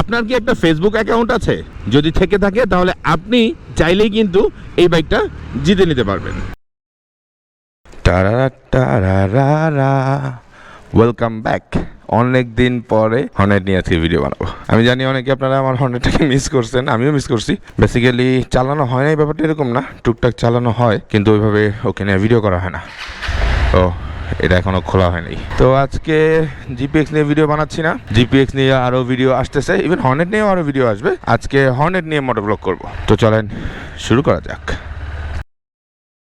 আপনার কি একটা ফেসবুক অ্যাকাউন্ট আছে? যদি থেকে থাকে, তাহলে আপনি চাইলেই কিন্তু এই বাইকটা জিতে নিতে পারবেন। ওয়েলকাম ব্যাক অনেক দিন পরে হর্নেট নিয়ে আজকে ভিডিও বানাবো। আমি জানি অনেকে আপনারা আমার হর্নেটটাকে মিস করছেন, আমিও মিস করছি। বেসিক্যালি চালানো হয় না, এই ব্যাপারটা এরকম না। টুকটাক চালানো হয়, কিন্তু ওইভাবে ওকে নিয়ে ভিডিও করা হয় না। তো এটা এখনও খোলা হয়নি। তো আজকে জিপিএক্স নিয়ে ভিডিও বানাচ্ছি না। জিপিএক্স নিয়ে আরও ভিডিও আসতেছে ইভেন হর্নেট নিয়েও আরও ভিডিও আসবে। আজকে হর্নেট নিয়ে মোটর ব্লগ করব। তো চলেন শুরু করা যাক।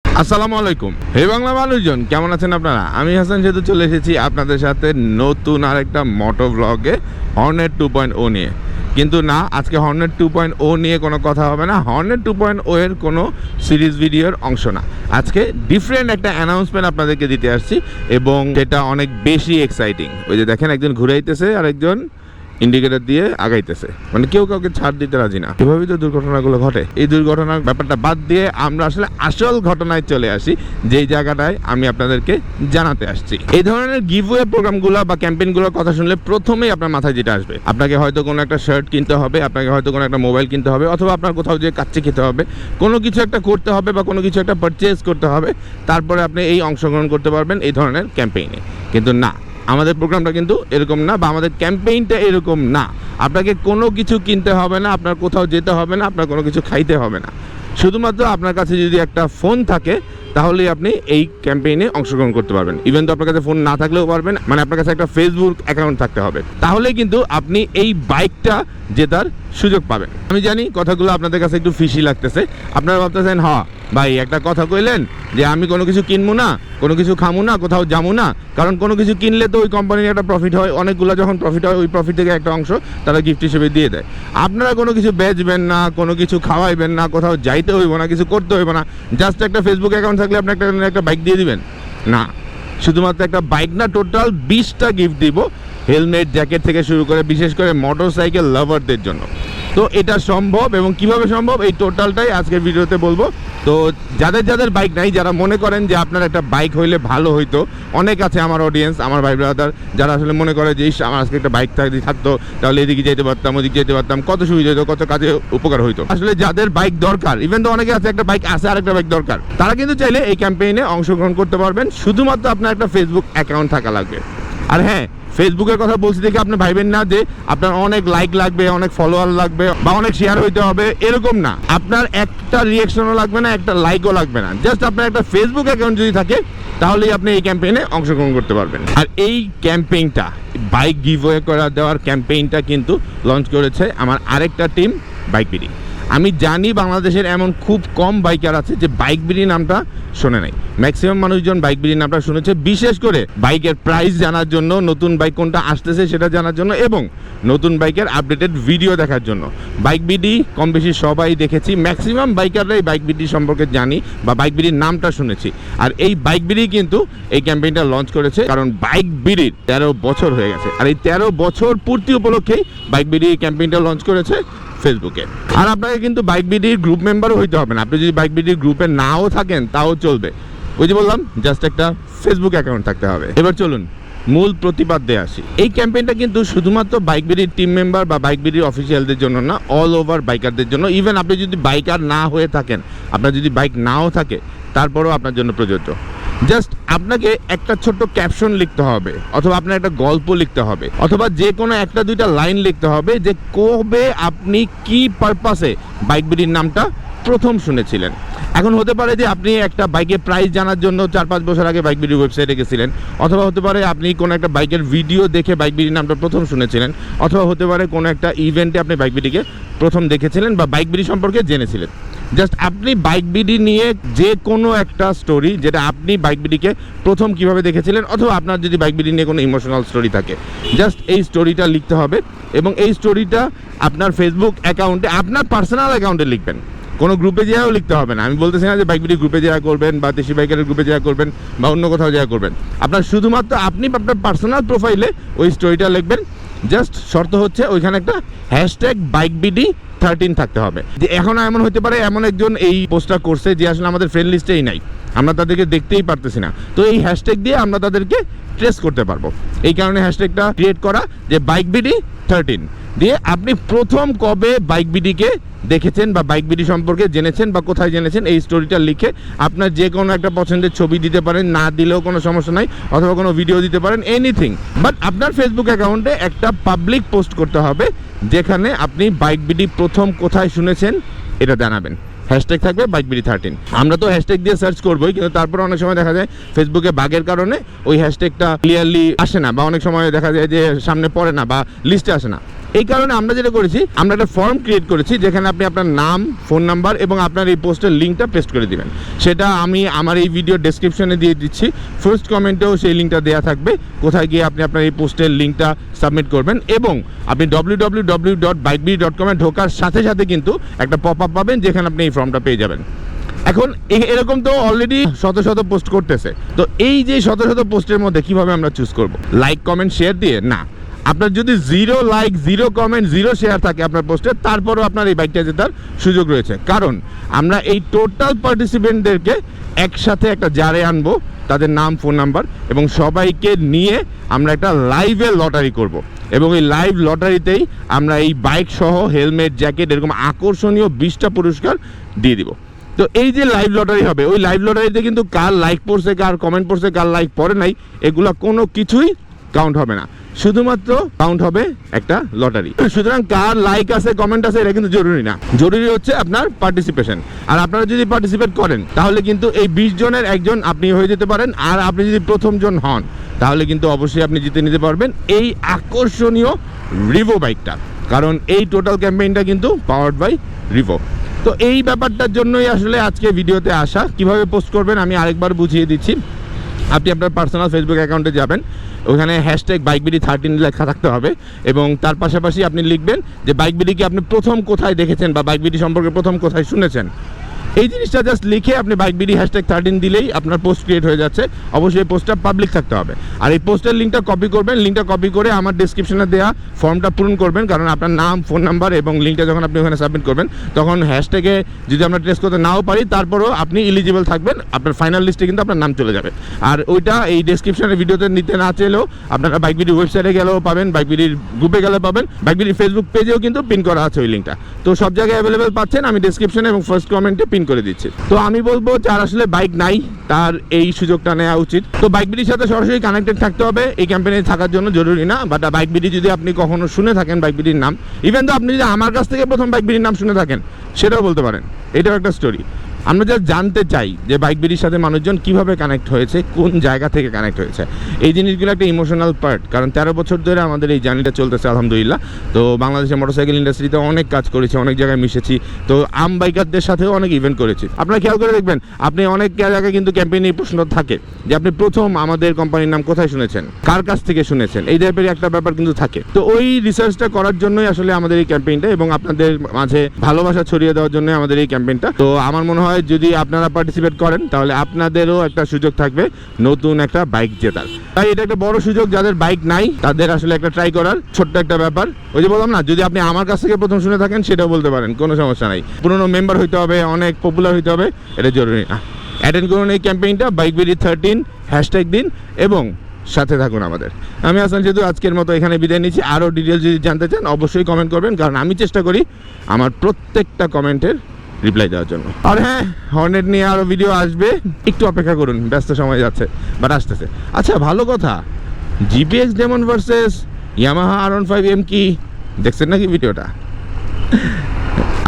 আসসালামু আলাইকুম। হে বাংলা মানুষজন কেমন আছেন আপনারা? আমি হাসান যেহেতু চলে এসেছি আপনাদের সাথে নতুন আরেকটা মোটো ব্লগে হর্নেট টু পয়েন্ট ও নিয়ে। কিন্তু না, আজকে হর্নেট টু পয়েন্ট ও নিয়ে কোনো কথা হবে না। হর্নেট টু পয়েন্ট ও এর কোনো সিরিজ ভিডিওর অংশ না। আজকে ডিফারেন্ট একটা অ্যানাউন্সমেন্ট আপনাদেরকে দিতে আসছি এবং এটা অনেক বেশি এক্সাইটিং ওই যে দেখেন, একজন ঘুরাইতেছে আর একজন ইন্ডিকেটর দিয়ে আগাইতেছে। মানে কেউ কাউকে ছাড় দিতে রাজি না। এভাবেই তো দুর্ঘটনাগুলো ঘটে। এই দুর্ঘটনার ব্যাপারটা বাদ দিয়ে আমরা আসলে আসল ঘটনায় চলে আসি, যেই জায়গাটায় আমি আপনাদেরকে জানাতে আসছি। এই ধরনের গিভওয়ে প্রোগ্রামগুলো বা ক্যাম্পেইনগুলোর কথা শুনলে প্রথমেই আপনার মাথায় যেটা আসবে। আপনাকে হয়তো কোনো একটা শার্ট কিনতে হবে, আপনাকে হয়তো কোনো একটা মোবাইল কিনতে হবে, অথবা আপনার কোথাও যে কাচ্চি খেতে হবে। কোনো কিছু একটা করতে হবে বা কোনো কিছু একটা পারচেজ করতে হবে, তারপরে আপনি এই অংশগ্রহণ করতে পারবেন এই ধরনের ক্যাম্পেইনে কিন্তু না আমাদের প্রোগ্রামটা কিন্তু এরকম না বা আমাদের ক্যাম্পেইনটা এরকম না। আপনাকে কোনো কিছু কিনতে হবে না, আপনার কোথাও যেতে হবে না, আপনার কোনো কিছু খাইতে হবে না। শুধুমাত্র আপনার কাছে যদি একটা ফোন থাকে, তাহলেই আপনি এই ক্যাম্পেইনে অংশগ্রহণ করতে পারবেন। ইভেন তো আপনার কাছে ফোন না থাকলেও পারবেন মানে আপনার কাছে একটা ফেসবুক অ্যাকাউন্ট থাকতে হবে। তাহলেই কিন্তু আপনি এই বাইকটা জেতার সুযোগ পাবেন। আমি জানি কথাগুলো আপনাদের কাছে একটু ফিসি লাগতেছে। আপনারা ভাবতেছেন হ ভাই, একটা কথা কইলেন যে আমি কোনো কিছু কিনবো না, কোনো কিছু খামু না, কোথাও যাব না। কারণ কোনো কিছু কিনলে তো ওই কোম্পানির একটা প্রফিট হয়, অনেকগুলো যখন প্রফিট হয়, ওই প্রফিট থেকে একটা অংশ তারা গিফট হিসেবে দিয়ে দেয়। আপনারা কোনো কিছু বেচবেন না, কোনো কিছু খাওয়াইবেন না, কোথাও যাইতে হইব না, কিছু করতে হইব না জাস্ট একটা ফেসবুক অ্যাকাউন্ট থাকলে আপনি একটা একটা বাইক দিয়ে দিবেন। না, শুধুমাত্র একটা বাইক না টোটাল বিশটা গিফট দিব হেলমেট জ্যাকেট থেকে শুরু করে, বিশেষ করে মোটর সাইকেল লাভারদের জন্য। তো এটা সম্ভব এবং কীভাবে সম্ভব? এই টোটালটাই আজকের ভিডিওতে বলব। তো যাদের যাদের বাইক নাই, যারা মনে করেন যে আপনার একটা বাইক হইলে ভালো হইতো, অনেক আছে আমার অডিয়েন্স আমার ভাই ব্রাদার যারা আসলে মনে করে যে, ইস, আমার আজকে একটা বাইক থাকতে থাকতো, তাহলে এদিকে যেতে পারতাম, ওদিকে যেতে পারতাম, কত সুবিধা হতো কত কাজে উপকার হইতো। আসলে যাদের বাইক দরকার ইভেন তো অনেকে আছে, একটা বাইক আছে আর একটা বাইক দরকার, তারা কিন্তু চাইলে এই ক্যাম্পেইনে অংশগ্রহণ করতে পারবেন, শুধুমাত্র আপনার একটা ফেসবুক অ্যাকাউন্ট থাকা লাগবে। আর হ্যাঁ ফেসবুকের কথা বলছি দেখে আপনি ভাইবেন না যে আপনার অনেক লাইক লাগবে, অনেক ফলোয়ার লাগবে বা অনেক শেয়ার হইতে হবে, এরকম না। আপনার একটা রিয়েকশনও লাগবে না, একটা লাইকও লাগবে না। জাস্ট আপনার একটা ফেসবুক অ্যাকাউন্ট যদি থাকে, তাহলেই আপনি এই ক্যাম্পেইনে অংশগ্রহণ করতে পারবেন। আর এই ক্যাম্পেইনটা বাইক গিভওয়ে করা দেওয়ার ক্যাম্পেইনটা কিন্তু লঞ্চ করেছে আমার আরেকটা টিম বাইক বিডি আমি জানি বাংলাদেশের এমন খুব কম বাইকার আছে যে বাইক বিড়ি নামটা শোনে নাই। ম্যাক্সিমাম মানুষজন বাইক বিড়ি নামটা শুনেছে, বিশেষ করে বাইকের প্রাইস জানার জন্য, নতুন বাইক কোনটা আসতেছে সেটা জানার জন্য এবং নতুন বাইকের আপডেটেড ভিডিও দেখার জন্য। বাইক বিডি কম বেশি সবাই দেখেছি ম্যাক্সিমাম বাইকাররাই বাইক বিডি সম্পর্কে জানি বা বাইক বিডির নামটা শুনেছি। আর এই বাইক বিডি কিন্তু এই ক্যাম্পেইনটা লঞ্চ করেছে কারণ বাইক বিডির তেরো বছর হয়ে গেছে। আর এই তেরো বছর পূর্তি উপলক্ষেই বাইক বিডি ক্যাম্পেইনটা লঞ্চ করেছে। ফেসবুকে। আর আপনাকে কিন্তু বাইক বিডির গ্রুপ মেম্বারও হইতে হবে না। আপনি যদি বাইক বিডির গ্রুপে নাও থাকেন, তাও চলবে। ওই যে বললাম জাস্ট একটা ফেসবুক অ্যাকাউন্ট থাকতে হবে। এবার চলুন, মূল প্রতিপাদ্যে আসি। এই ক্যাম্পেইনটা কিন্তু শুধুমাত্র বাইক বিডির টিম মেম্বার বা বাইক বিডির অফিসিয়ালদের জন্য না অল ওভার বাইকারদের জন্য। ইভেন আপনি যদি বাইকার না হয়ে থাকেন, আপনার যদি বাইক নাও থাকে, তারপরেও আপনার জন্য প্রযোজ্য। জাস্ট আপনাকে একটা ছোট্ট ক্যাপশন লিখতে হবে, অথবা আপনার একটা গল্প লিখতে হবে, অথবা যে কোনো একটা দুইটা লাইন লিখতে হবে যে কবে আপনি কি পারপাসে বাইক বিডির নামটা প্রথম শুনেছিলেন। এখন হতে পারে যে আপনি একটা বাইকের প্রাইস জানার জন্য চার পাঁচ বছর আগে বাইক বিডির ওয়েবসাইটে গেছিলেন, অথবা হতে পারে আপনি কোনো একটা বাইকের ভিডিও দেখে বাইক বিডির নামটা প্রথম শুনেছিলেন, অথবা হতে পারে কোনো একটা ইভেন্টে আপনি বাইক বিডিকে প্রথম দেখেছিলেন বা বাইক বিডি সম্পর্কে জেনেছিলেন। জাস্ট আপনি বাইক বিডি নিয়ে যে কোনো একটা স্টোরি যেটা আপনি বাইক বিডিকে প্রথম কীভাবে দেখেছিলেন, অথবা আপনার যদি বাইক বিডি নিয়ে কোনো ইমোশনাল স্টোরি থাকে জাস্ট এই স্টোরিটা লিখতে হবে এবং এই স্টোরিটা আপনার ফেসবুক অ্যাকাউন্টে আপনার পার্সোনাল অ্যাকাউন্টে লিখবেন। কোনো গ্রুপে যেয়েও লিখতে হবে না। আমি বলতেছি না যে বাইক বিডি গ্রুপে যাওয়া করবেন বা দেশি বাইকের গ্রুপে যাওয়া করবেন বা অন্য কোথাও যাওয়া করবেন। আপনার শুধুমাত্র আপনি আপনার পার্সোনাল প্রোফাইলে ওই স্টোরিটা লিখবেন। জাস্ট শর্ত হচ্ছে ওইখানে একটা হ্যাশট্যাগ বাইক বিডি থার্টিন থাকতে হবে। যে এখন এমন হতে পারে, এমন একজন এই পোস্টটা করছে যে আসলে আমাদের ফ্রেন্ড লিস্টেই নাই। আমরা তাদেরকে দেখতেই পারতেছি না। তো এই হ্যাশট্যাগ দিয়ে আমরা তাদেরকে ট্রেস করতে পারব। এই কারণে হ্যাশট্যাগটা ক্রিয়েট করা যে বাইক বিডি থার্টিন দিয়ে আপনি প্রথম কবে বাইক বিডিকে দেখেছেন বা বাইক বিডি সম্পর্কে জেনেছেন বা কোথায় জেনেছেন, এই স্টোরিটা লিখে আপনার যে কোনো একটা পছন্দের ছবি দিতে পারেন, না দিলেও কোনো সমস্যা নাই, অথবা কোনো ভিডিও দিতে পারেন এনিথিং বাট আপনার ফেসবুক অ্যাকাউন্টে একটা পাবলিক পোস্ট করতে হবে, যেখানে আপনি বাইক বিডি প্রথম কোথায় শুনেছেন, এটা জানাবেন। হ্যাশট্যাগ থাকবে বাইক বিডি থার্টিন আমরা তো হ্যাশট্যাগ দিয়ে সার্চ করবোই, কিন্তু তারপর অনেক সময় দেখা যায় ফেসবুকে বাগের কারণে ওই হ্যাশট্যাগটা ক্লিয়ারলি আসে না, বা অনেক সময় দেখা যায় যে সামনে পড়ে না, বা লিস্টে আসে না। এই কারণে আমরা যেটা করেছি, আমরা একটা ফর্ম ক্রিয়েট করেছি যেখানে আপনি আপনার নাম ফোন নাম্বার এবং আপনার এই পোস্টের লিঙ্কটা পেস্ট করে দিবেন। সেটা আমি আমার এই ভিডিও ডেসক্রিপশনে দিয়ে দিচ্ছি। ফার্স্ট কমেন্টেও সেই লিঙ্কটা দেওয়া থাকবে। কোথায় গিয়ে আপনি আপনার এই পোস্টের লিঙ্কটা সাবমিট করবেন এবং আপনি W W W dot dot কমে ঢোকার সাথে সাথে কিন্তু একটা পপ আপ পাবেন যেখানে আপনি এই ফর্মটা পেয়ে যাবেন। এখন এরকম তো অলরেডি শত শত পোস্ট করতেছে। তো এই যে শত শত পোস্টের মধ্যে কীভাবে আমরা চুজ করব? লাইক কমেন্ট শেয়ার দিয়ে? না। আপনার যদি zero like zero comment zero share থাকে আপনার পোস্টে তারপরও আপনার এই বাইকটা জেতার সুযোগ রয়েছে কারণ আমরা এই টোটাল পার্টিসিপেন্টদেরকে একসাথে একটা জারে আনব, তাদের নাম ফোন নাম্বার এবং সবাইকে নিয়ে আমরা একটা লাইভে লটারি করব। এবং এই লাইভ লটারিতেই আমরা এই বাইক সহ হেলমেট জ্যাকেট এরকম আকর্ষণীয় বিশটা পুরস্কার দিয়ে দিব তো এই যে লাইভ লটারি হবে, ওই লাইভ লটারিতে কিন্তু কার লাইক পড়ছে, কার কমেন্ট পড়ছে, কার লাইক পড়ে নাই, এগুলো কোনো কিছুই কাউন্ট হবে না। শুধুমাত্র কাউন্ট হবে একটা লটারি সুতরাং কার লাইক আছে কমেন্ট আছে, এটা কিন্তু জরুরি না। জরুরি হচ্ছে আপনার পার্টিসিপেশন আর আপনারা যদি পার্টিসিপেট করেন, তাহলে কিন্তু এই বিশ জনের একজন আপনি হয়ে যেতে পারেন, আর আপনি যদি প্রথম জন হন, তাহলে কিন্তু অবশ্যই আপনি জিতে নিতে পারবেন এই আকর্ষণীয় রিভো বাইকটা কারণ এই টোটাল ক্যাম্পেইনটা কিন্তু পাওয়ার্ড বাই রিভো তো এই ব্যাপারটার জন্যই আসলে আজকে ভিডিওতে আসা। কীভাবে পোস্ট করবেন আমি আরেকবার বুঝিয়ে দিচ্ছি। আপনি আপনার পার্সোনাল ফেসবুক অ্যাকাউন্টে যাবেন, ওখানে হ্যাশট্যাগ বাইক বিডি থার্টিন লেখা থাকতে হবে এবং তার পাশাপাশি আপনি লিখবেন যে বাইক বিডিকে আপনি প্রথম কোথায় দেখেছেন বা বাইক বিডি সম্পর্কে প্রথম কোথায় শুনেছেন? এই জিনিসটা জাস্ট লিখে আপনি বাইক বিডি হ্যাশট্যাগ থার্টিন দিলেই আপনার পোস্ট ক্রিয়েট হয়ে যাচ্ছে। অবশ্যই পোস্টটা পাবলিক থাকতে হবে। আর এই পোস্টের লিঙ্কটা কপি করবেন লিঙ্কটা কপি করে আমার ডিসক্রিপশনে দেওয়া ফর্মটা পূরণ করবেন, কারণ আপনার নাম ফোন নাম্বার এবং লিঙ্কটা যখন আপনি ওখানে সাবমিট করবেন, তখন হ্যাশট্যাগে যদি আমরা টেস্ট করতে নাও পারি, তারপরও আপনি এলিজিবল থাকবেন, আপনার ফাইনাল লিস্টে কিন্তু আপনার নাম চলে যাবে। আর ওইটা এই ডেসক্রিপশনের ভিডিওতে নিতে না চাইলেও আপনারা বাইক বিডির ওয়েবসাইটে গেলেও পাবেন বাইক বিডির গ্রুপে গেলে পাবেন বাইক বিডির ফেসবুক পেজেও কিন্তু পিন করা আছে ওই লিঙ্কটা তো সব জায়গায় অ্যাভেলেবেল পাচ্ছেন, আমি ডেসক্রিপশনে এবং ফার্স্ট কমেন্টে পিন করে দিচ্ছি। তো আমি বলব, যার আসলে বাইক নাই, তার এই সুযোগটা নেওয়া উচিত। তো বাইক বিডির সাথে সরাসরি কানেক্টেড থাকতে হবে। এই ক্যাম্পেইনে থাকার জন্য জরুরি না বাট বাইক বিডি যদি আপনি কখনো শুনে থাকেন বাইক বিডির নাম ইভেন তো আপনি যদি আমার কাছ থেকে প্রথম বাইক বিডির নাম শুনে থাকেন, সেটাও বলতে পারেন। এটাও একটা স্টোরি আমরা যা জানতে চাই যে বাইক বিডির সাথে মানুষজন কীভাবে কানেক্ট হয়েছে, কোন জায়গা থেকে কানেক্ট হয়েছে। এই জিনিসগুলো একটা ইমোশনাল পার্ট কারণ তেরো বছর ধরে আমাদের এই জার্নিটা চলতেছে, আলহামদুলিল্লাহ। তো বাংলাদেশের মোটরসাইকেল ইন্ডাস্ট্রিতে অনেক কাজ করেছি, অনেক জায়গায় মিশেছি। তো আম বাইকারদের সাথেও অনেক ইভেন্ট করেছি। আপনারা খেয়াল করে দেখবেন, আপনি অনেক জায়গায় কিন্তু ক্যাম্পেইনে প্রশ্ন থাকে যে আপনি প্রথম আমাদের কোম্পানির নাম কোথায় শুনেছেন? কার কাছ থেকে শুনেছেন? এই টাইপের একটা ব্যাপার কিন্তু থাকে। তো ওই রিসার্চটা করার জন্যই আসলে আমাদের এই ক্যাম্পেইনটা এবং আপনাদের মাঝে ভালোবাসা ছড়িয়ে দেওয়ার জন্য আমাদের এই ক্যাম্পেইনটা তো আমার মনে হয় যদি আপনারা পার্টিসিপেট করেন, তাহলে আপনাদেরও একটা সুযোগ থাকবে নতুন একটা বাইক জেতার। তাই এটা একটা বড় সুযোগ, যাদের বাইক নাই, তাদের আসলে একটা ট্রাই করার ছোট্ট একটা ব্যাপার। ওই যে বললাম না, যদি আপনি আমার কাছ থেকে প্রথম শুনে থাকেন, সেটাও বলতে পারেন, কোনো সমস্যা নাই। পুরনো মেম্বার হইতে হবে, অনেক পপুলার হইতে হবে, এটা জরুরি না। অ্যাটেন্ড করুন এই ক্যাম্পেইনটা বাইক বিডি থার্টিন হ্যাশট্যাগ দিন, এবং সাথে থাকুন আমাদের। আমি আসান যেহেতু আজকের মতো এখানে বিদায় নিচ্ছি। আরও ডিটেলস যদি জানতে চান, অবশ্যই কমেন্ট করবেন, কারণ আমি চেষ্টা করি আমার প্রত্যেকটা কমেন্টের রিপ্লাই দেওয়ার জন্য। আর হ্যাঁ হর্নেট নিয়ে আরও ভিডিও আসবে। একটু অপেক্ষা করুন, ব্যস্ত সময় যাচ্ছে বাট আসতেছে। আচ্ছা ভালো কথা। GPX Demon versus Yamaha R one five M কি? দেখছেন নাকি ভিডিওটা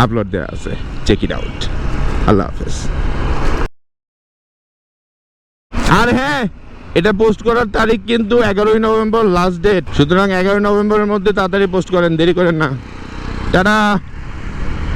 আপলোড দেওয়া আছে। চেক ইট আউট আল্লাহ হাফেজ। আর হ্যাঁ এটা পোস্ট করার তারিখ কিন্তু এগারোই নভেম্বর লাস্ট ডেট সুতরাং এগারোই নভেম্বরের মধ্যে তাড়াতাড়ি পোস্ট করেন, দেরি করেন না। টাটা!